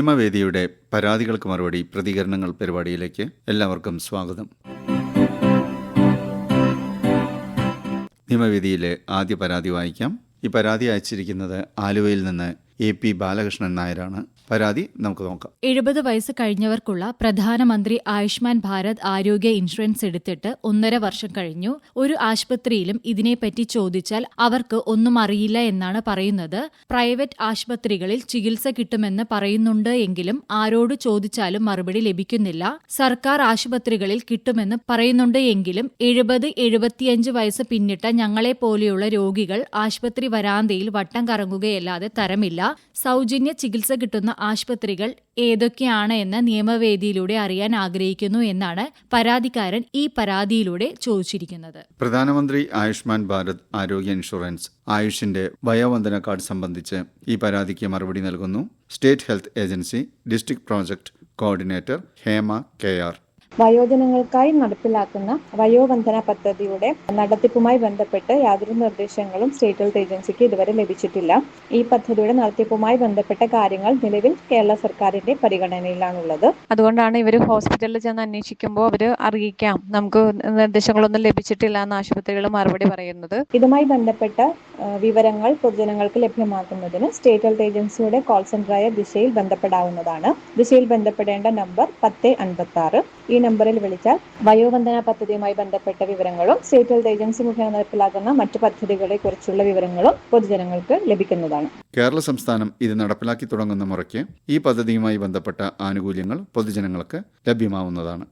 നിയമവേദിയുടെ പരാതികൾക്ക് മറുപടി പ്രതികരണങ്ങൾ പരിപാടിയിലേക്ക് എല്ലാവർക്കും സ്വാഗതം. നിയമവേദിയിലെ ആദ്യ പരാതി വായിക്കാം. ഈ പരാതി അയച്ചിരിക്കുന്നത് ആലുവയിൽ നിന്ന് എ പി ബാലകൃഷ്ണൻ നായരാണ്. പരാതി നമുക്ക് നോക്കാം. എഴുപത് വയസ്സ് കഴിഞ്ഞവർക്കുള്ള പ്രധാനമന്ത്രി ആയുഷ്മാൻ ഭാരത് ആരോഗ്യ ഇൻഷുറൻസ് എടുത്തിട്ട് ഒന്നര വർഷം കഴിഞ്ഞു. ഒരു ആശുപത്രിയിലും ഇതിനെപ്പറ്റി ചോദിച്ചാൽ അവർക്ക് ഒന്നും അറിയില്ല എന്നാണ് പറയുന്നത്. പ്രൈവറ്റ് ആശുപത്രികളിൽ ചികിത്സ കിട്ടുമെന്ന് പറയുന്നുണ്ട് എങ്കിലും ആരോട് ചോദിച്ചാലും മറുപടി ലഭിക്കുന്നില്ല. സർക്കാർ ആശുപത്രികളിൽ കിട്ടുമെന്ന് പറയുന്നുണ്ട് എങ്കിലും എഴുപത് എഴുപത്തിയഞ്ച് വയസ്സ് പിന്നിട്ട ഞങ്ങളെ പോലെയുള്ള രോഗികൾ ആശുപത്രി വരാന്തയിൽ വട്ടം കറങ്ങുകയല്ലാതെ തരമില്ല. സൗജന്യ ചികിത്സ കിട്ടുന്ന ആശുപത്രികൾ ഏതൊക്കെയാണ് എന്ന് നിയമവേദിയിലൂടെ അറിയാൻ ആഗ്രഹിക്കുന്നു എന്നാണ് പരാതിക്കാരൻ ഈ പരാതിയിലൂടെ ചോദിച്ചിരിക്കുന്നത്. പ്രധാനമന്ത്രി ആയുഷ്മാൻ ഭാരത് ആരോഗ്യ ഇൻഷുറൻസ് ആയുഷിന്റെ വയോവന്ദന കാർഡ് സംബന്ധിച്ച് ഈ പരാതിക്ക് മറുപടി നൽകുന്നു. State health agency district project coordinator Hema K R. വയോജനങ്ങൾക്കായി നടപ്പിലാക്കുന്ന വയോവന്ദന പദ്ധതിയുടെ നടത്തിപ്പുമായി ബന്ധപ്പെട്ട് യാതൊരു നിർദ്ദേശങ്ങളും സ്റ്റേറ്റ് ഹെൽത്ത് ഏജൻസിക്ക് ഇതുവരെ ലഭിച്ചിട്ടില്ല. ഈ പദ്ധതിയുടെ നടത്തിപ്പുമായി ബന്ധപ്പെട്ട കാര്യങ്ങൾ നിലവിൽ കേരള സർക്കാരിന്റെ പരിഗണനയിലാണുള്ളത്. അതുകൊണ്ടാണ് ഇവർ ഹോസ്പിറ്റലിൽ ചെന്ന് അന്വേഷിക്കുമ്പോൾ അവർ അറിയിക്കാം. നമുക്ക് നിർദ്ദേശങ്ങളൊന്നും ലഭിച്ചിട്ടില്ല എന്ന് ആശുപത്രികൾ മറുപടി പറയുന്നത്. ഇതുമായി ബന്ധപ്പെട്ട വിവരങ്ങൾ പൊതുജനങ്ങൾക്ക് ലഭ്യമാക്കുന്നതിന് സ്റ്റേറ്റ് ഹെൽത്ത് ഏജൻസിയുടെ കോൾ സെന്ററായ ദിശയിൽ ബന്ധപ്പെടാവുന്നതാണ്. ദിശയിൽ ബന്ധപ്പെടേണ്ട നമ്പർ പത്ത് അൻപത്തി ആറ് ഈ നമ്പറിൽ വിളിച്ചാൽ വയോവന്ദന പദ്ധതിയുമായി ബന്ധപ്പെട്ട വിവരങ്ങളും സ്റ്റേറ്റ് ഹെൽത്ത് ഏജൻസി മുഖേന നടപ്പിലാക്കുന്ന മറ്റ് പദ്ധതികളെ കുറിച്ചുള്ള വിവരങ്ങളും പൊതുജനങ്ങൾക്ക് ലഭിക്കുന്നതാണ്. കേരള സംസ്ഥാനം ഇത് നടപ്പിലാക്കി തുടങ്ങുന്ന മുറയ്ക്ക് ഈ പദ്ധതിയുമായി ബന്ധപ്പെട്ട ആനുകൂല്യങ്ങൾ പൊതുജനങ്ങൾക്ക് ലഭ്യമാവുന്നതാണ്.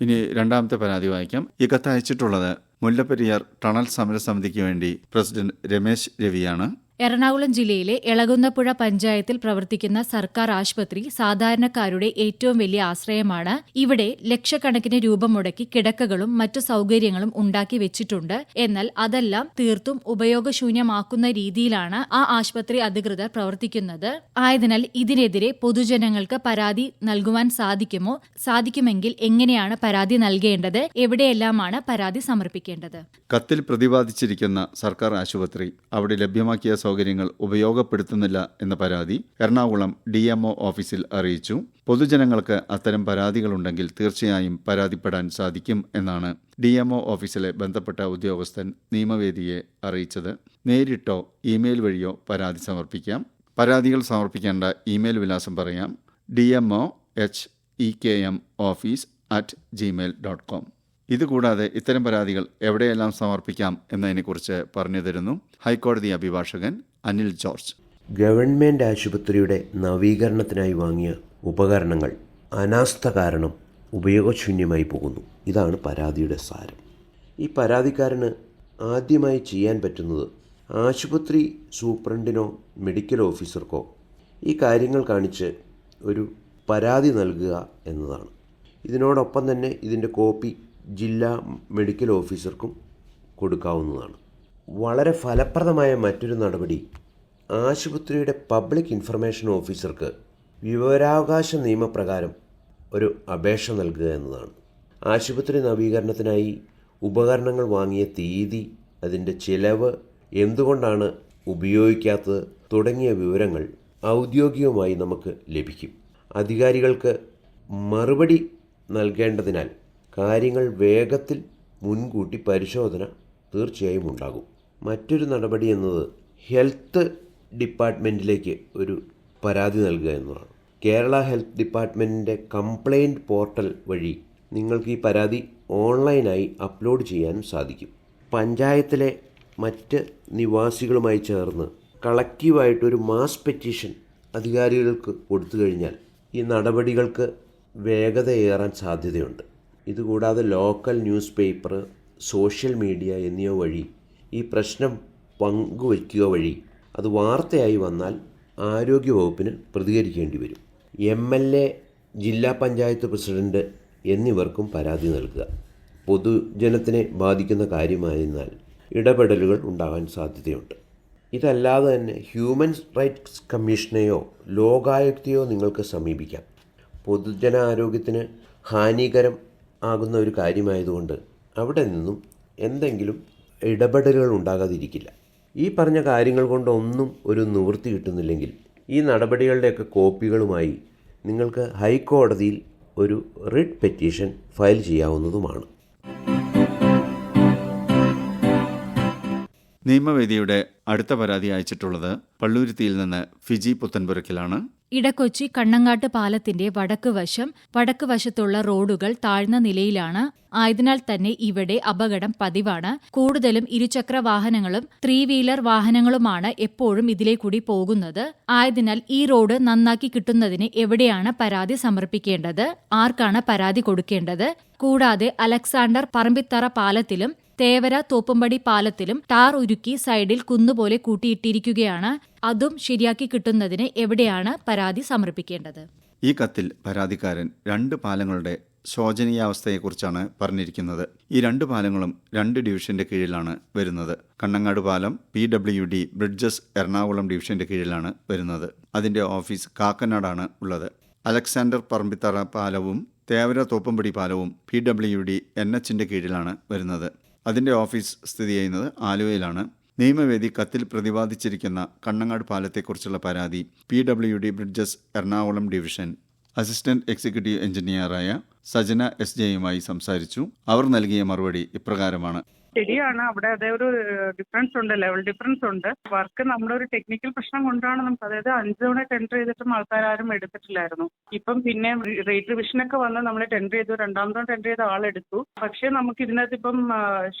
ഇനി രണ്ടാമത്തെ പരാതി വായിക്കാം. ഈ കത്ത് അയച്ചിട്ടുള്ളത് മുല്ലപ്പെരിയാർ ടണൽ സമരസമിതിക്ക് വേണ്ടി പ്രസിഡന്റ് രമേശ് രവിയാണ്. എറണാകുളം ജില്ലയിലെ എളകുന്നപ്പുഴ പഞ്ചായത്തിൽ പ്രവർത്തിക്കുന്ന സർക്കാർ ആശുപത്രി സാധാരണക്കാരുടെ ഏറ്റവും വലിയ ആശ്രയമാണ്. ഇവിടെ ലക്ഷക്കണക്കിന് രൂപ മുടക്കി കിടക്കകളും മറ്റു സൗകര്യങ്ങളും ഉണ്ടാക്കി വെച്ചിട്ടുണ്ട്. എന്നാൽ അതെല്ലാം തീർത്തും ഉപയോഗശൂന്യമാക്കുന്ന രീതിയിലാണ് ആ ആശുപത്രി അധികൃതർ പ്രവർത്തിക്കുന്നത്. ആയതിനാൽ ഇതിനെതിരെ പൊതുജനങ്ങൾക്ക് പരാതി നൽകുവാൻ സാധിക്കുമോ? സാധിക്കുമെങ്കിൽ എങ്ങനെയാണ് പരാതി നൽകേണ്ടത്? എവിടെയെല്ലാമാണ് പരാതി സമർപ്പിക്കേണ്ടത്? കത്തിൽ പ്രതിപാദിച്ചിരിക്കുന്ന സർക്കാർ ആശുപത്രി അവിടെ ലഭ്യമാക്കിയ സൗകര്യങ്ങൾ ഉപയോഗപ്പെടുത്തുന്നില്ല എന്ന പരാതി എറണാകുളം ഡി ഓഫീസിൽ അറിയിച്ചു. പൊതുജനങ്ങൾക്ക് അത്തരം പരാതികളുണ്ടെങ്കിൽ തീർച്ചയായും പരാതിപ്പെടാൻ സാധിക്കും എന്നാണ് ഡി ഓഫീസിലെ ബന്ധപ്പെട്ട ഉദ്യോഗസ്ഥൻ നിയമവേദിയെ അറിയിച്ചത്. നേരിട്ടോ ഇമെയിൽ വഴിയോ പരാതി സമർപ്പിക്കാം. പരാതികൾ സമർപ്പിക്കേണ്ട ഇമെയിൽ വിലാസം പറയാം. D M O H E K M office at Gmail dot com ഇതുകൂടാതെ ഇത്തരം പരാതികൾ എവിടെയെല്ലാം സമർപ്പിക്കാം എന്നതിനെക്കുറിച്ച് പറഞ്ഞു തരുന്നു ഹൈക്കോടതി അഭിഭാഷകൻ അനിൽ ജോർജ്. ഗവൺമെന്റ് ആശുപത്രിയുടെ നവീകരണത്തിനായി വാങ്ങിയ ഉപകരണങ്ങൾ അനാസ്ഥ കാരണം ഉപയോഗശൂന്യമായി പോകുന്നു. ഇതാണ് പരാതിയുടെ സാരം. ഈ പരാതിക്കാരന് ആദ്യമായി ചെയ്യാൻ പറ്റുന്നത് ആശുപത്രി സൂപ്രണ്ടിനോ മെഡിക്കൽ ഓഫീസർക്കോ ഈ കാര്യങ്ങൾ കാണിച്ച് ഒരു പരാതി നൽകുക എന്നതാണ്. ഇതിനോടൊപ്പം തന്നെ ഇതിന്റെ കോപ്പി ജില്ലാ മെഡിക്കൽ ഓഫീസർക്കും കൊടുക്കാവുന്നതാണ്. വളരെ ഫലപ്രദമായ മറ്റൊരു നടപടി ആശുപത്രിയുടെ പബ്ലിക് ഇൻഫർമേഷൻ ഓഫീസർക്ക് വിവരാവകാശ നിയമപ്രകാരം ഒരു അപേക്ഷ നൽകുക എന്നതാണ്. ആശുപത്രി നവീകരണത്തിനായി ഉപകരണങ്ങൾ വാങ്ങിയ തീയതി അതിന്റെ ചിലവ് എന്തുകൊണ്ടാണ് ഉപയോഗിക്കാത്തത് തുടങ്ങിയ വിവരങ്ങൾ ഔദ്യോഗികമായി നമുക്ക് ലഭിക്കും. അധികാരികൾക്ക് മറുപടി നൽകേണ്ടതിനാൽ കാര്യങ്ങൾ വേഗത്തിൽ മുൻകൂട്ടി പരിശോധന തീർച്ചയായും ഉണ്ടാകും. മറ്റൊരു നടപടി എന്നത് ഹെൽത്ത് ഡിപ്പാർട്ട്മെന്റിലേക്ക് ഒരു പരാതി നൽകുക എന്നതാണ്. കേരള ഹെൽത്ത് ഡിപ്പാർട്ട്മെന്റിന്റെ കംപ്ലയിന്റ് പോർട്ടൽ വഴി നിങ്ങൾക്ക് ഈ പരാതി ഓൺലൈനായി അപ്ലോഡ് ചെയ്യാനും സാധിക്കും. പഞ്ചായത്തിലെ മറ്റ് നിവാസികളുമായി ചേർന്ന് കളക്റ്റീവായിട്ടൊരു മാസ് പെറ്റീഷൻ അധികാരികൾക്ക് കൊടുത്തു കഴിഞ്ഞാൽ ഈ നടപടികൾക്ക് വേഗതയേറാൻ സാധ്യതയുണ്ട്. ഇതുകൂടാതെ local news paper social media എന്നിവ വഴി ഈ പ്രശ്നം പങ്കുവയ്ക്കുക വഴി അത് വാർത്തയായി വന്നാൽ ആരോഗ്യവകുപ്പിന് പ്രതികരിക്കേണ്ടി വരും. എം എൽ എ ജില്ലാ പഞ്ചായത്ത് പ്രസിഡന്റ് എന്നിവർക്കും പരാതി നൽകുക. പൊതുജനത്തിനെ ബാധിക്കുന്ന കാര്യമായതിനാൽ ഇടപെടലുകൾ ഉണ്ടാകാൻ സാധ്യതയുണ്ട്. ഇതല്ലാതെ തന്നെ ഹ്യൂമൻ റൈറ്റ്സ് കമ്മീഷനെയോ ലോകായുക്തയോ നിങ്ങൾക്ക് സമീപിക്കാം. പൊതുജനാരോഗ്യത്തിന് ഹാനികരം ആകുന്ന ഒരു കാര്യമായതുകൊണ്ട് അവിടെ നിന്നും എന്തെങ്കിലും ഇടപെടലുകൾ ഉണ്ടാകാതിരിക്കില്ല. ഈ പറഞ്ഞ കാര്യങ്ങൾ കൊണ്ടൊന്നും ഒരു നിവൃത്തി കിട്ടുന്നില്ലെങ്കിൽ ഈ നടപടികളുടെയൊക്കെ കോപ്പികളുമായി നിങ്ങൾക്ക് ഹൈക്കോടതിയിൽ ഒരു റിട്ട് പെറ്റീഷൻ ഫയൽ ചെയ്യാവുന്നതുമാണ്. നിയമവേദിയുടെ അടുത്ത പരാതി അയച്ചിട്ടുള്ളത് പള്ളൂരുത്തിയിൽ നിന്ന് ഫിജി പുത്തൻപുരക്കിലാണ്. ഇടക്കൊച്ചി കണ്ണങ്ങാട്ട് പാലത്തിന്റെ വടക്ക് വശം വടക്ക് വശത്തുള്ള റോഡുകൾ താഴ്ന്ന നിലയിലാണ്. ആയതിനാൽ തന്നെ ഇവിടെ അപകടം പതിവാണ്. കൂടുതലും ഇരുചക്ര വാഹനങ്ങളും ത്രീ വീലർ വാഹനങ്ങളുമാണ് എപ്പോഴും ഇതിലെ കൂടി പോകുന്നത്. ആയതിനാൽ ഈ റോഡ് നന്നാക്കി കിട്ടുന്നതിന് എവിടെയാണ് പരാതി സമർപ്പിക്കേണ്ടത്? ആർക്കാണ് പരാതി കൊടുക്കേണ്ടത്? കൂടാതെ അലക്സാണ്ടർ പറമ്പിത്തറ പാലത്തിലും തേവര തോപ്പുംപടി പാലത്തിലും ടാർ ഉരുക്കി സൈഡിൽ കുന്നുപോലെ കൂട്ടിയിട്ടിരിക്കുകയാണ്. അതും ശരിയാക്കി കിട്ടുന്നതിന് എവിടെയാണ് പരാതി സമർപ്പിക്കേണ്ടത്? ഈ കത്തിൽ പരാതിക്കാരൻ രണ്ട് പാലങ്ങളുടെ ശോചനീയാവസ്ഥയെക്കുറിച്ചാണ് പറഞ്ഞിരിക്കുന്നത്. ഈ രണ്ട് പാലങ്ങളും രണ്ട് ഡിവിഷന്റെ കീഴിലാണ് വരുന്നത്. കണ്ണങ്ങാട് പാലം P W D bridges Ernakulam ഡിവിഷന്റെ കീഴിലാണ് വരുന്നത്. അതിന്റെ ഓഫീസ് കാക്കനാടാണ് ഉള്ളത്. അലക്സാണ്ടർ പറമ്പിത്തറ പാലവും തേവര തോപ്പുംപടി പാലവും പി ഡബ്ല്യു ഡി എൻ എച്ചിന്റെ കീഴിലാണ് വരുന്നത്. അതിന്റെ ഓഫീസ് സ്ഥിതി ചെയ്യുന്നത് ആലുവയിലാണ്. നിയമവേദി കത്തിൽ പ്രതിപാദിച്ചിരിക്കുന്ന കണ്ണങ്ങാട് പാലത്തെക്കുറിച്ചുള്ള പരാതി P W D bridges Ernakulam division. Assistant executive എഞ്ചിനീയറായ Sajana S ജെയുമായി സംസാരിച്ചു. അവർ നൽകിയ മറുപടി ഇപ്രകാരമാണ്. ശരിയാണ്. അവിടെ അതേ ഒരു ഡിഫറൻസ് ഉണ്ട് ലെവൽ ഡിഫറൻസ് ഉണ്ട്. വർക്ക് നമ്മുടെ ഒരു ടെക്നിക്കൽ പ്രശ്നം കൊണ്ടാണ് നമുക്ക് അതായത് അഞ്ച് തവണ ടെൻഡർ ചെയ്തിട്ടും ആൾക്കാരും എടുത്തിട്ടില്ലായിരുന്നു. ഇപ്പം പിന്നെ റേറ്റ് റിവിഷനൊക്കെ വന്ന് നമ്മൾ ടെൻഡർ ചെയ്തു രണ്ടാം തവണ ടെൻഡർ ചെയ്ത ആളെടുത്തു പക്ഷേ നമുക്ക് ഇതിനകത്ത് ഇപ്പം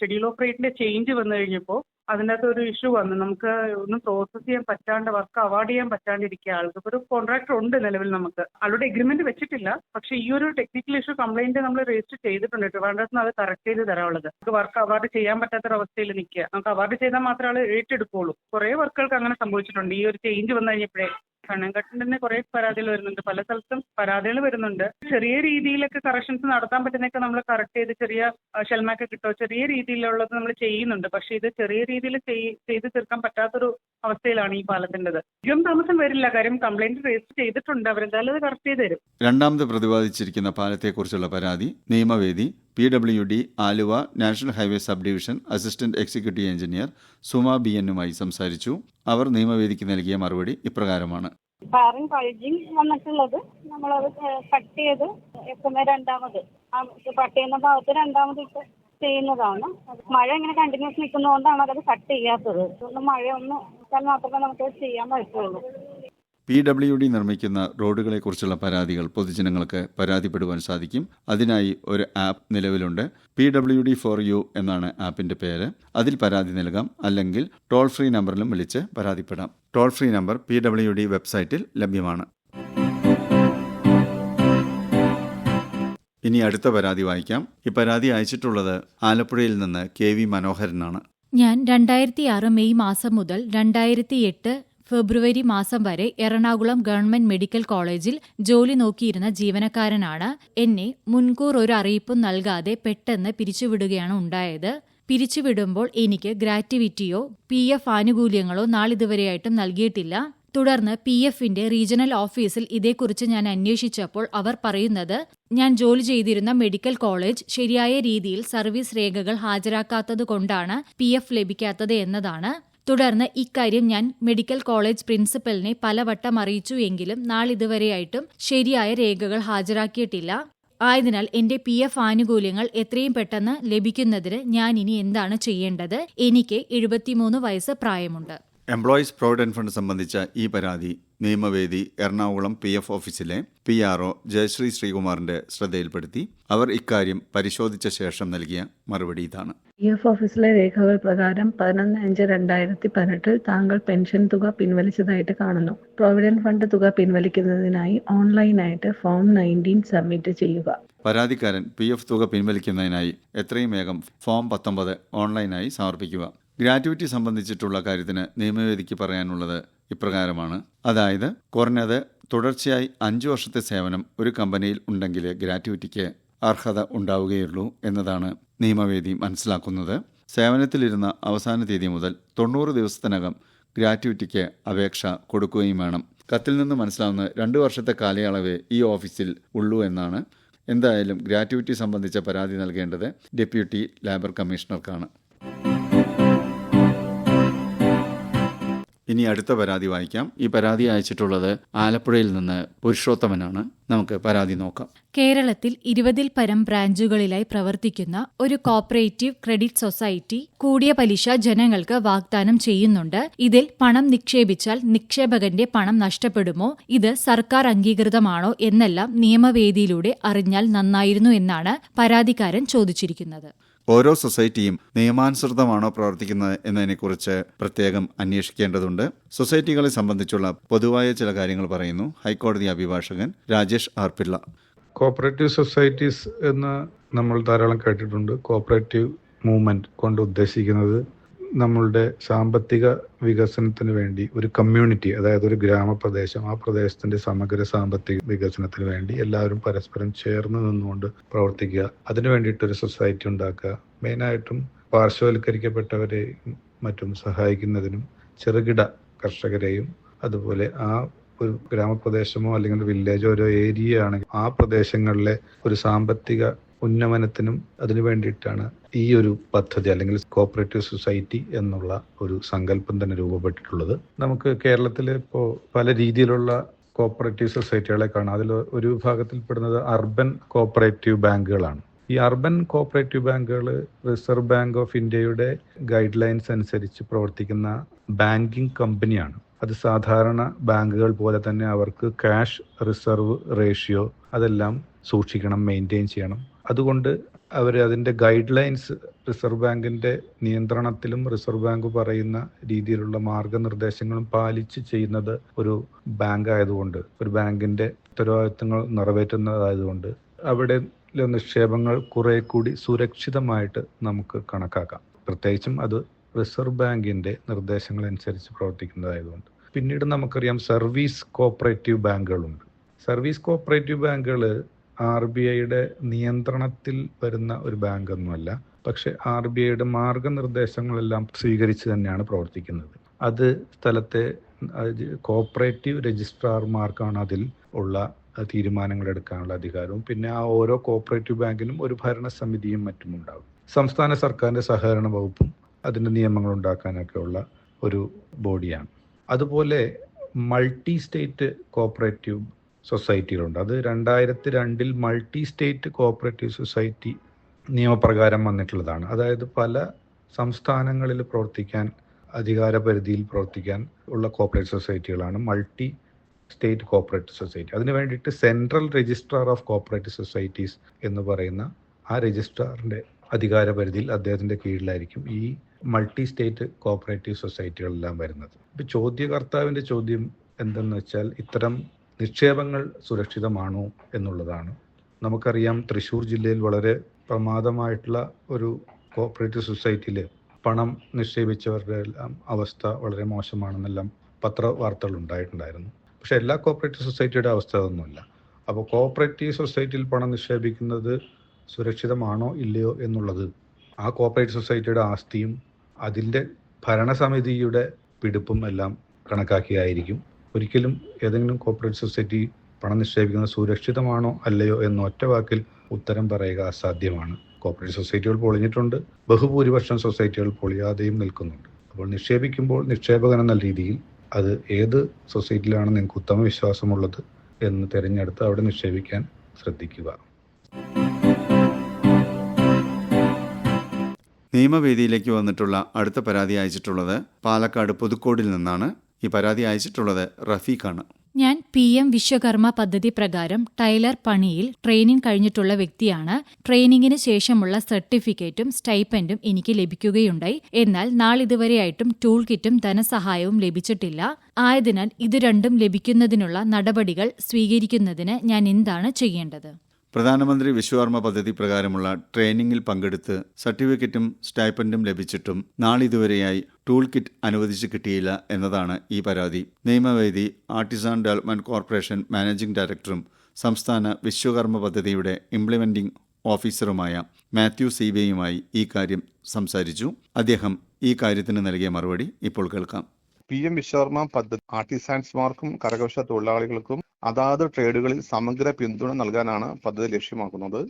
ഷെഡ്യൂൾ ഓഫ് റേറ്റിന്റെ ചേഞ്ച് വന്നു കഴിഞ്ഞപ്പോൾ അതിനകത്ത് ഒരു ഇഷ്യൂ വന്നു. നമുക്ക് ഒന്നും പ്രോസസ് ചെയ്യാൻ പറ്റാണ്ട് വർക്ക് അവാർഡ് ചെയ്യാൻ പറ്റാണ്ടിരിക്കുക ആൾക്ക്. ഒരു കോൺട്രാക്ടർ ഉണ്ട് നിലവിൽ നമുക്ക്. ആളുടെ എഗ്രിമെന്റ് വെച്ചിട്ടില്ല. പക്ഷെ ഈ ഒരു ടെക്നിക്കൽ ഇഷ്യൂ കംപ്ലൈന്റ് നമ്മൾ രജിസ്റ്റർ ചെയ്തിട്ടുണ്ട് ട്രിവാൻഡ്രത്ത് അത് കറക്റ്റ് ചെയ്ത് തരാനുള്ളത്. നമുക്ക് വർക്ക് അവാർഡ് ചെയ്യാൻ പറ്റാത്തൊരവസ്ഥയിൽ നിൽക്കുക. നമുക്ക് അവാർഡ് ചെയ്താൽ മാത്രമേ ആൾ ഏറ്റെടുക്കുള്ളൂ. കുറേ വർക്കുകൾക്ക് അങ്ങനെ സംഭവിച്ചിട്ടുണ്ട്. ഈ ഒരു ചേഞ്ച് വന്നു കഴിഞ്ഞപ്പോഴേ കണ്ണൻകട്ടിന് തന്നെ കുറെ പരാതികൾ വരുന്നുണ്ട്. പല സ്ഥലത്തും പരാതികൾ വരുന്നുണ്ട്. ചെറിയ രീതിയിലൊക്കെ കറക്ഷൻസ് നടത്താൻ പറ്റുന്നതൊക്കെ നമ്മൾ കറക്റ്റ് ചെയ്ത് ചെറിയ ഷെൽമാക്ക് കിട്ടോ ചെറിയ രീതിയിലുള്ളത് നമ്മൾ ചെയ്യുന്നുണ്ട്. പക്ഷെ ഇത് ചെറിയ രീതിയിൽ ചെയ്ത് തീർക്കാൻ പറ്റാത്തൊരു അവസ്ഥയിലാണ് ഈ പാലത്തിന്റെത്. അധികം താമസം വരില്ല. കാര്യം കംപ്ലൈന്റ് രജിസ്റ്റർ ചെയ്തിട്ടുണ്ട്. അവരെന്തായാലും അത് കറക്റ്റ് ചെയ്ത് തരും. രണ്ടാമത് പ്രതിപാദിച്ചിരിക്കുന്ന പാലത്തെക്കുറിച്ചുള്ള പരാതി Niyamavedi P W D Aluva national highway sub division assistant executive engineer Suma B എന്നുമായി സംസാരിച്ചു. അവർ നിയമവേദിക്ക് നൽകിയ മറുപടി ഇപ്രകാരമാണ്. വന്നിട്ടുള്ളത് നമ്മളത് കട്ട് ചെയ്ത് രണ്ടാമത്. കട്ട് ചെയ്യുന്ന ഭാഗത്ത് രണ്ടാമത് ചെയ്യുന്നതാണ്. മഴ ഇങ്ങനെ കണ്ടിന്യൂസ് നിൽക്കുന്നതുകൊണ്ടാണ് അതത് കട്ട് ചെയ്യാത്തത്. അതുകൊണ്ട് മഴ ഒന്ന് മാത്രമേ നമുക്ക് ചെയ്യാൻ പറ്റുള്ളൂ. പി ഡബ്ല്യു ഡി നിർമ്മിക്കുന്ന റോഡുകളെക്കുറിച്ചുള്ള പരാതികൾ പൊതുജനങ്ങൾക്ക് പരാതിപ്പെടുവാൻ സാധിക്കും. അതിനായി ഒരു ആപ്പ് നിലവിലുണ്ട്. P W D for U എന്നാണ് ആപ്പിന്റെ പേര്. അതിൽ പരാതി നൽകാം. അല്ലെങ്കിൽ ടോൾ ഫ്രീ നമ്പറിലും വിളിച്ച് പരാതിപ്പെടാം. Toll free number P W D വെബ്സൈറ്റിൽ ലഭ്യമാണ്. ഇനി അടുത്ത പരാതി വായിക്കാം. ഈ പരാതി അയച്ചിട്ടുള്ളത് ആലപ്പുഴയിൽ നിന്ന് കെ വി മനോഹരനാണ്. ഞാൻ രണ്ടായിരത്തി ആറ് മെയ് മാസം മുതൽ രണ്ടായിരത്തി എട്ട് ഫെബ്രുവരി മാസം വരെ എറണാകുളം ഗവൺമെന്റ് മെഡിക്കൽ കോളേജിൽ ജോലി നോക്കിയിരുന്ന ജീവനക്കാരനാണ് എന്നെ മുൻകൂർ ഒരു അറിയിപ്പും നൽകാതെ പെട്ടെന്ന് പിരിച്ചുവിടുകയാണ് ഉണ്ടായത്. പിരിച്ചുവിടുമ്പോൾ എനിക്ക് ഗ്രാറ്റുവിറ്റിയോ പി എഫ് ആനുകൂല്യങ്ങളോ നാളിതുവരെയായിട്ടും നൽകിയിട്ടില്ല. തുടർന്ന് പി എഫിന്റെ റീജിയണൽ ഓഫീസിൽ ഇതേക്കുറിച്ച് ഞാൻ അന്വേഷിച്ചപ്പോൾ അവർ പറയുന്നത് ഞാൻ ജോലി ചെയ്തിരുന്ന മെഡിക്കൽ കോളേജ് ശരിയായ രീതിയിൽ സർവീസ് രേഖകൾ ഹാജരാക്കാത്തതുകൊണ്ടാണ് പി എഫ് ലഭിക്കാത്തത് എന്നതാണ്. തുടർന്ന് ഇക്കാര്യം ഞാൻ മെഡിക്കൽ കോളേജ് പ്രിൻസിപ്പലിനെ പലവട്ടം അറിയിച്ചു എങ്കിലും നാളിതുവരെയായിട്ടും ശരിയായ രേഖകൾ ഹാജരാക്കിയിട്ടില്ല. ആയതിനാൽ എന്റെ പി എഫ് ആനുകൂല്യങ്ങൾ എത്രയും പെട്ടെന്ന് ലഭിക്കുന്നതിന് ഞാൻ ഇനി എന്താണ് ചെയ്യേണ്ടത്? എനിക്ക് എഴുപത്തിമൂന്ന് വയസ്സ് പ്രായമുണ്ട്. എംപ്ലോയീസ് പ്രോവിഡന്റ് ഫണ്ട് സംബന്ധിച്ച ഈ പരാതി നിയമവേദി എറണാകുളം പി എഫ് ഓഫീസിലെ പി ആർ ഒ ജയശ്രീ ശ്രീകുമാറിന്റെ ശ്രദ്ധയിൽപ്പെടുത്തി അവർ ഇക്കാര്യം പരിശോധിച്ച ശേഷം നൽകിയ മറുപടി ഇതാണ്. പി എഫ് ഓഫീസിലെ രേഖകൾ പ്രകാരം പതിനൊന്ന് അഞ്ച് രണ്ടായിരത്തി പതിനെട്ടിൽ താങ്കൾ പെൻഷൻ തുക പിൻവലിച്ചതായിട്ട് കാണുന്നു. പ്രൊവിഡന്റ് ഫണ്ട് തുക പിൻവലിക്കുന്നതിനായി ഓൺലൈനായിട്ട് ഫോം നയന്റീൻ സബ്മിറ്റ് ചെയ്യുക. പരാതിക്കാരൻ പി എഫ് തുക പിൻവലിക്കുന്നതിനായി എത്രയും വേഗം ഫോം പത്തൊമ്പത് ഓൺലൈനായി സമർപ്പിക്കുക. ഗ്രാറ്റുവിറ്റി സംബന്ധിച്ചിട്ടുള്ള കാര്യത്തിന് നിയമവേദിക്ക് പറയാനുള്ളത് ഇപ്രകാരമാണ്. അതായത് കുറഞ്ഞത് തുടർച്ചയായി അഞ്ച് വർഷത്തെ സേവനം ഒരു കമ്പനിയിൽ ഉണ്ടെങ്കിൽ ഗ്രാറ്റുവിറ്റിക്ക് അർഹത ഉണ്ടാവുകയുള്ളൂ എന്നതാണ് നിയമവേദി മനസ്സിലാക്കുന്നത്. സേവനത്തിലിരുന്ന അവസാന തീയതി മുതൽ തൊണ്ണൂറ് ദിവസത്തിനകം ഗ്രാറ്റുവിറ്റിക്ക് അപേക്ഷ കൊടുക്കുകയും വേണം. കത്തിൽ നിന്ന് മനസ്സിലാവുന്ന രണ്ട് വർഷത്തെ കാലയളവേ ഈ ഓഫീസിൽ ഉള്ളൂ എന്നാണ്. എന്തായാലും ഗ്രാറ്റുവിറ്റി സംബന്ധിച്ച പരാതി നൽകേണ്ടത് ഡെപ്യൂട്ടി ലേബർ കമ്മീഷണർക്കാണ്. ഇനി അടുത്ത പരാതി വായിക്കാം. ഈ പരാതി അയച്ചിട്ടുള്ളത് ആലപ്പുഴയിൽ നിന്ന് പുരുഷോത്തമനാണ്. നമുക്ക് പരാതി നോക്കാം. കേരളത്തിൽ ഇരുപതിൽ പരം ബ്രാഞ്ചുകളിലായി പ്രവർത്തിക്കുന്ന ഒരു കോപ്പറേറ്റീവ് ക്രെഡിറ്റ് സൊസൈറ്റി കൂടിയ പലിശ ജനങ്ങൾക്ക് വാഗ്ദാനം ചെയ്യുന്നുണ്ട്. ഇതിൽ പണം നിക്ഷേപിച്ചാൽ നിക്ഷേപകന്റെ പണം നഷ്ടപ്പെടുമോ? ഇത് സർക്കാർ അംഗീകൃതമാണോ? എന്നെല്ലാം നിയമവേദിയിലൂടെ അറിഞ്ഞാൽ നന്നായിരുന്നു എന്നാണ് പരാതിക്കാരൻ ചോദിച്ചിരിക്കുന്നത്. ഓരോ സൊസൈറ്റിയും നിയമാനുസൃതമാണോ പ്രവർത്തിക്കുന്നത് എന്നതിനെക്കുറിച്ച് പ്രത്യേകം അന്വേഷിക്കേണ്ടതുണ്ട്. സൊസൈറ്റികളെ സംബന്ധിച്ചുള്ള പൊതുവായ ചില കാര്യങ്ങൾ പറയുന്നു. ഹൈക്കോടതി അഭിഭാഷകൻ Rajesh R Pillai. Cooperative societies എന്ന് നമ്മൾ ധാരാളം കേട്ടിട്ടുണ്ട്. കോപ്പറേറ്റീവ് മൂവ്മെന്റ് കൊണ്ട് ഉദ്ദേശിക്കുന്നത് നമ്മളുടെ സാമ്പത്തിക വികസനത്തിന് വേണ്ടി ഒരു കമ്മ്യൂണിറ്റി അതായത് ഒരു ഗ്രാമപ്രദേശം ആ പ്രദേശത്തിന്റെ സമഗ്ര സാമ്പത്തിക വികസനത്തിന് വേണ്ടി എല്ലാവരും പരസ്പരം ചേർന്ന് നിന്നുകൊണ്ട് പ്രവർത്തിക്കുക. അതിനു വേണ്ടിയിട്ട് ഒരു സൊസൈറ്റി ഉണ്ടാക്കുക മെയിനായിട്ടും പാർശ്വവൽക്കരിക്കപ്പെട്ടവരെ മറ്റും സഹായിക്കുന്നതിനും ചെറുകിട കർഷകരെയും അതുപോലെ ആ ഒരു ഗ്രാമപ്രദേശമോ അല്ലെങ്കിൽ വില്ലേജോ ഓരോ ഏരിയ ആണെങ്കിൽ ആ പ്രദേശങ്ങളിലെ ഒരു സാമ്പത്തിക ഉന്നമനത്തിനും അതിനു വേണ്ടിയിട്ടാണ് ഈ ഒരു പദ്ധതി അല്ലെങ്കിൽ കോപ്പറേറ്റീവ് സൊസൈറ്റി എന്നുള്ള ഒരു സങ്കല്പം തന്നെ രൂപപ്പെട്ടിട്ടുള്ളത്. നമുക്ക് കേരളത്തിൽ ഇപ്പോൾ പല രീതിയിലുള്ള കോപ്പറേറ്റീവ് സൊസൈറ്റികളെ കാണാം. അതിൽ ഒരു വിഭാഗത്തിൽപ്പെടുന്നത് അർബൻ കോപ്പറേറ്റീവ് ബാങ്കുകളാണ്. ഈ അർബൻ കോപ്പറേറ്റീവ് ബാങ്കുകൾ റിസർവ് ബാങ്ക് ഓഫ് ഇന്ത്യയുടെ ഗൈഡ് ലൈൻസ് അനുസരിച്ച് പ്രവർത്തിക്കുന്ന ബാങ്കിങ് കമ്പനിയാണ്. അത് സാധാരണ ബാങ്കുകൾ പോലെ തന്നെ അവർക്ക് ക്യാഷ് റിസർവ് റേഷ്യോ അതെല്ലാം സൂക്ഷിക്കണം മെയിന്റെയിൻ ചെയ്യണം. അതുകൊണ്ട് അവർ അതിന്റെ ഗൈഡ് ലൈൻസ് റിസർവ് ബാങ്കിന്റെ നിയന്ത്രണത്തിലും റിസർവ് ബാങ്ക് പറയുന്ന രീതിയിലുള്ള മാർഗനിർദ്ദേശങ്ങളും പാലിച്ച് ചെയ്യുന്നത് ഒരു ബാങ്ക് ആയതുകൊണ്ട് ഒരു ബാങ്കിന്റെ ഉത്തരവാദിത്തങ്ങൾ നിറവേറ്റുന്നതായതുകൊണ്ട് അവിടെ നിക്ഷേപങ്ങൾ കുറെ കൂടി സുരക്ഷിതമായിട്ട് നമുക്ക് കണക്കാക്കാം. പ്രത്യേകിച്ചും അത് റിസർവ് ബാങ്കിന്റെ നിർദ്ദേശങ്ങൾ അനുസരിച്ച് പ്രവർത്തിക്കുന്നതായതുകൊണ്ട്. പിന്നീട് നമുക്കറിയാം സർവീസ് കോപ്പറേറ്റീവ് ബാങ്കുകളുണ്ട്. സർവീസ് കോപ്പറേറ്റീവ് ബാങ്കുകൾ ആർ ബി ഐയുടെ നിയന്ത്രണത്തിൽ വരുന്ന ഒരു ബാങ്കൊന്നുമല്ല. പക്ഷെ ആർ ബി ഐയുടെ മാർഗനിർദ്ദേശങ്ങളെല്ലാം സ്വീകരിച്ച് തന്നെയാണ് പ്രവർത്തിക്കുന്നത്. അത് സ്ഥലത്തെ കോപ്പറേറ്റീവ് രജിസ്ട്രാർമാർക്കാണ് അതിൽ ഉള്ള തീരുമാനങ്ങൾ എടുക്കാനുള്ള അധികാരവും. പിന്നെ ആ ഓരോ കോപ്പറേറ്റീവ് ബാങ്കിനും ഒരു ഭരണസമിതിയും മറ്റും ഉണ്ടാകും. സംസ്ഥാന സർക്കാരിന്റെ സഹകരണ വകുപ്പും അതിന്റെ നിയമങ്ങൾ ഉണ്ടാക്കാനൊക്കെയുള്ള ഒരു ബോഡിയാണ്. അതുപോലെ മൾട്ടി സ്റ്റേറ്റ് കോപ്പറേറ്റീവ് സൊസൈറ്റികളുണ്ട് അത് രണ്ടായിരത്തി രണ്ടിൽ മൾട്ടി സ്റ്റേറ്റ് കോഓപ്പറേറ്റീവ് സൊസൈറ്റി നിയമപ്രകാരം വന്നിട്ടുള്ളതാണ്. അതായത് പല സംസ്ഥാനങ്ങളിൽ പ്രവർത്തിക്കാൻ അധികാര പരിധിയിൽ പ്രവർത്തിക്കാൻ ഉള്ള കോപ്പറേറ്റ് സൊസൈറ്റികളാണ് മൾട്ടി സ്റ്റേറ്റ് കോപ്പറേറ്റീവ് സൊസൈറ്റി. അതിന് വേണ്ടിയിട്ട് central registrar of cooperative societies എന്ന് പറയുന്ന ആ രജിസ്ട്രാറിന്റെ അധികാര പരിധിയിൽ അദ്ദേഹത്തിന്റെ കീഴിലായിരിക്കും ഈ മൾട്ടി സ്റ്റേറ്റ് കോപ്പറേറ്റീവ് സൊസൈറ്റികളെല്ലാം വരുന്നത്. ഇപ്പോൾ ചോദ്യകർത്താവിന്റെ ചോദ്യം എന്തെന്ന് വെച്ചാൽ ഇത്തരം നിക്ഷേപങ്ങൾ സുരക്ഷിതമാണോ എന്നുള്ളതാണ്. നമുക്കറിയാം തൃശ്ശൂർ ജില്ലയിൽ വളരെ പ്രമാദമായിട്ടുള്ള ഒരു കോപ്പറേറ്റീവ് സൊസൈറ്റിയിൽ പണം നിക്ഷേപിച്ചവരുടെ എല്ലാം അവസ്ഥ വളരെ മോശമാണെന്നെല്ലാം പത്ര വാർത്തകൾ ഉണ്ടായിട്ടുണ്ടായിരുന്നു. പക്ഷെ എല്ലാ കോപ്പറേറ്റീവ് സൊസൈറ്റിയുടെ അവസ്ഥ അതൊന്നുമില്ല. അപ്പോൾ കോപ്പറേറ്റീവ് സൊസൈറ്റിയിൽ പണം നിക്ഷേപിക്കുന്നത് സുരക്ഷിതമാണോ ഇല്ലയോ എന്നുള്ളത് ആ കോപ്പറേറ്റീവ് സൊസൈറ്റിയുടെ ആസ്തിയും അതിന്റെ ഭരണസമിതിയുടെ പിടിപ്പും എല്ലാം കണക്കാക്കിയായിരിക്കും. ഒരിക്കലും ഏതെങ്കിലും കോപ്പറേറ്റ് സൊസൈറ്റി പണം നിക്ഷേപിക്കുന്നത് സുരക്ഷിതമാണോ അല്ലയോ എന്ന ഒറ്റ വാക്കിൽ ഉത്തരം പറയുക അസാധ്യമാണ്. കോപ്പറേറ്റ് സൊസൈറ്റികൾ പൊളിഞ്ഞിട്ടുണ്ട്. ബഹുഭൂരിപക്ഷം സൊസൈറ്റികൾ പൊളിയാതെയും നിൽക്കുന്നുണ്ട്. അപ്പോൾ നിക്ഷേപിക്കുമ്പോൾ നിക്ഷേപകൻ എന്ന രീതിയിൽ അത് ഏത് സൊസൈറ്റിയിലാണ് നിങ്ങൾക്ക് ഉത്തമ വിശ്വാസമുള്ളത് എന്ന് തിരഞ്ഞെടുത്ത് അവിടെ നിക്ഷേപിക്കാൻ ശ്രദ്ധിക്കുക. നിയമവേദിയിലേക്ക് വന്നിട്ടുള്ള അടുത്ത പരാതി അയച്ചിട്ടുള്ളത് പാലക്കാട് പുതുക്കോടിൽ നിന്നാണ്. ഈ പരാതി അയച്ചിട്ടുള്ളത് റഫീഖാണ്. ഞാൻ പി എം വിശ്വകർമ്മ പദ്ധതി പ്രകാരം ടൈലർ പണിയിൽ ട്രെയിനിങ് കഴിഞ്ഞിട്ടുള്ള വ്യക്തിയാണ്. ട്രെയിനിങ്ങിന് ശേഷമുള്ള സർട്ടിഫിക്കറ്റും സ്റ്റൈപ്പൻഡും എനിക്ക് ലഭിക്കുകയുണ്ടായി. എന്നാൽ നാളിതുവരെയായിട്ടും ടൂൾ കിറ്റും ധനസഹായവും ലഭിച്ചിട്ടില്ല. ആയതിനാൽ ഇത് രണ്ടും ലഭിക്കുന്നതിനുള്ള നടപടികൾ സ്വീകരിക്കുന്നതിന് ഞാൻ എന്താണ് ചെയ്യേണ്ടത്? പ്രധാനമന്ത്രി വിശ്വകർമ്മ പദ്ധതി പ്രകാരമുള്ള ട്രെയിനിങ്ങിൽ പങ്കെടുത്ത് സർട്ടിഫിക്കറ്റും സ്റ്റൈപ്പൻഡും ലഭിച്ചിട്ടും നാളിതുവരെയായി ടൂൾ കിറ്റ് അനുവദിച്ച് കിട്ടിയില്ല എന്നതാണ് ഈ പരാതി. Niyamavedi artisan development corporation managing ഡയറക്ടറും സംസ്ഥാന വിശ്വകർമ്മ പദ്ധതിയുടെ ഇംപ്ലിമെന്റിംഗ് ഓഫീസറുമായ മാത്യു സീബയുമായി ഈ കാര്യം സംസാരിച്ചു. അദ്ദേഹം ഈ കാര്യത്തിന് നൽകിയ മറുപടി ഇപ്പോൾ കേൾക്കാം. പി എം വിശ്വകർമ്മ പദ്ധതി ആർട്ടിസാൻസ്മാർക്കും കരകൗശല തൊഴിലാളികൾക്കും അതാത് ട്രേഡുകളിൽ സമഗ്ര പിന്തുണ നൽകാനാണ് പദ്ധതി ലക്ഷ്യമാക്കുന്നത്.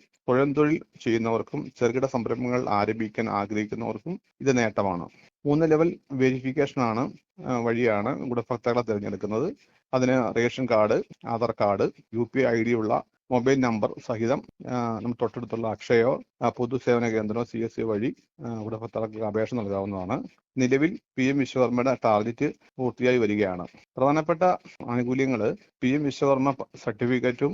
തൊഴിൽ ചെയ്യുന്നവർക്കും ചെറുകിട സംരംഭങ്ങൾ ആരംഭിക്കാൻ ആഗ്രഹിക്കുന്നവർക്കും ഇത് നേട്ടമാണ്. മൂന്ന് ലെവൽ വെരിഫിക്കേഷൻ ആണ് വഴിയാണ് ഗുണഭോക്താക്കളെ തിരഞ്ഞെടുക്കുന്നത്. അതിന് ration card Aadhaar card U P I D ഉള്ള മൊബൈൽ നമ്പർ സഹിതം നമ്മൾ തൊട്ടടുത്തുള്ള അക്ഷയോ പൊതുസേവന കേന്ദ്രമോ സി എസ് സി വഴി ഗുണഭോക്താക്കൾക്ക് അപേക്ഷ നൽകാവുന്നതാണ്. നിലവിൽ പി എം വിശ്വകർമ്മയുടെ ടാർഗറ്റ് പൂർത്തിയായി വരികയാണ്. പ്രധാനപ്പെട്ട ആനുകൂല്യങ്ങൾ പി എം വിശ്വകർമ്മ സർട്ടിഫിക്കറ്റും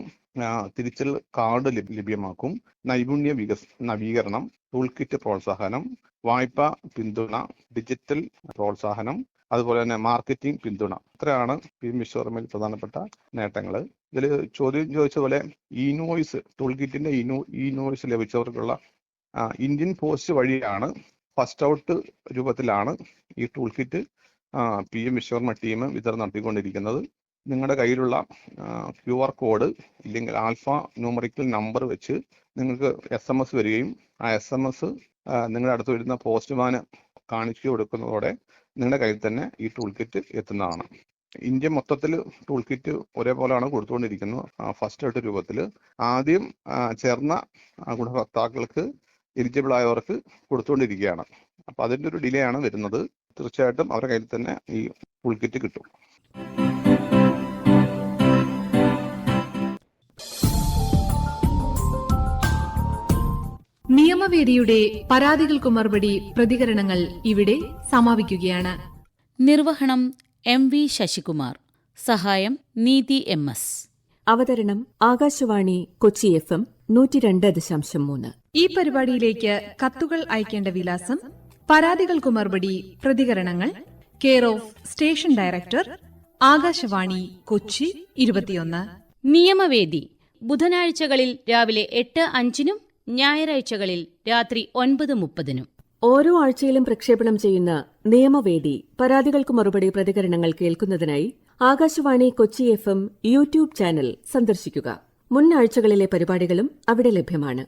തിരിച്ചൽ കാർഡ് ലഭ്യമാക്കും. നൈപുണ്യ വികസ് നവീകരണം ടൂൾകിറ്റ് പ്രോത്സാഹനം വായ്പ പിന്തുണ ഡിജിറ്റൽ പ്രോത്സാഹനം അതുപോലെ തന്നെ മാർക്കറ്റിംഗ് പിന്തുണ. ഇത്രയാണ് പി എം വിശ്വകർമ്മയിൽ പ്രധാനപ്പെട്ട നേട്ടങ്ങൾ ഇതിൽ ചോദ്യം ചോദിച്ച പോലെ ഇനോയ്സ് ടൂൾ കിറ്റിന്റെ ഇനോ ഇനോയ്സ് ലഭിച്ചവർക്കുള്ള ഇന്ത്യൻ പോസ്റ്റ് വഴിയാണ് ഫസ്റ്റ് ഔട്ട് രൂപത്തിലാണ് ഈ tool kit P M Vishwakarma team വിതരണം നടത്തിക്കൊണ്ടിരിക്കുന്നത്. നിങ്ങളുടെ കയ്യിലുള്ള ക്യു ആർ കോഡ് ഇല്ലെങ്കിൽ ആൽഫ ന്യൂമറിക്കൽ നമ്പർ വെച്ച് നിങ്ങൾക്ക് എസ് എം എസ് വരികയും ആ എസ് എം എസ് നിങ്ങളുടെ അടുത്ത് വരുന്ന പോസ്റ്റ്മാന് കാണിച്ചു കൊടുക്കുന്നതോടെ നിങ്ങളുടെ കയ്യിൽ തന്നെ ഈ ടൂൾ കിറ്റ് എത്തുന്നതാണ്. ഇന്ത്യ മൊത്തത്തിൽ ടൂൾ കിറ്റ് ഒരേപോലെയാണ് കൊടുത്തുകൊണ്ടിരിക്കുന്നത് ഫസ്റ്റ് ആയിട്ട് രൂപത്തിൽ. ആദ്യം ചേർന്ന ഗുണഭർത്താക്കൾക്ക് ഗുണഭോക്താക്കൾക്ക് എലിജിബിൾ ആയവർക്ക് കൊടുത്തുകൊണ്ടിരിക്കുകയാണ്. അപ്പൊ അതിന്റെ ഒരു ഡിലേ ആണ് വരുന്നത്. തീർച്ചയായിട്ടും അവരുടെ കയ്യിൽ തന്നെ ഈ ടൂൾ കിറ്റ് കിട്ടും. നിയമവേദിയുടെ പരാതികൾക്ക് മറുപടി പ്രതികരണങ്ങൾ ഇവിടെ സമാപിക്കുകയാണ്. നിർവഹണം എം വി ശശികുമാർ. സഹായം നീതി എം എസ്. അവതരണം ആകാശവാണി കൊച്ചി എഫ് എം നൂറ്റി രണ്ട് ദശാംശം മൂന്ന്. ഈ പരിപാടിയിലേക്ക് കത്തുകൾ അയക്കേണ്ട വിലാസം പരാതികൾക്കു മറുപടി പ്രതികരണങ്ങൾ care of station director Akashvani Kochi ഇരുപത്തിയൊന്ന്. നിയമവേദി ബുധനാഴ്ചകളിൽ രാവിലെ എട്ട് അഞ്ചിനും ഞായറാഴ്ചകളിൽ രാത്രി ഒൻപത് മുപ്പതിനും. ഓരോ ആഴ്ചയിലും പ്രക്ഷേപണം ചെയ്യുന്ന നിയമവേദി പരാതികൾക്ക് മറുപടി പ്രതികരണങ്ങൾ കേൾക്കുന്നതിനായി Akashvani Kochi F M YouTube channel സന്ദർശിക്കുക. മുൻ ആഴ്ചകളിലെ പരിപാടികളും അവിടെ ലഭ്യമാണ്.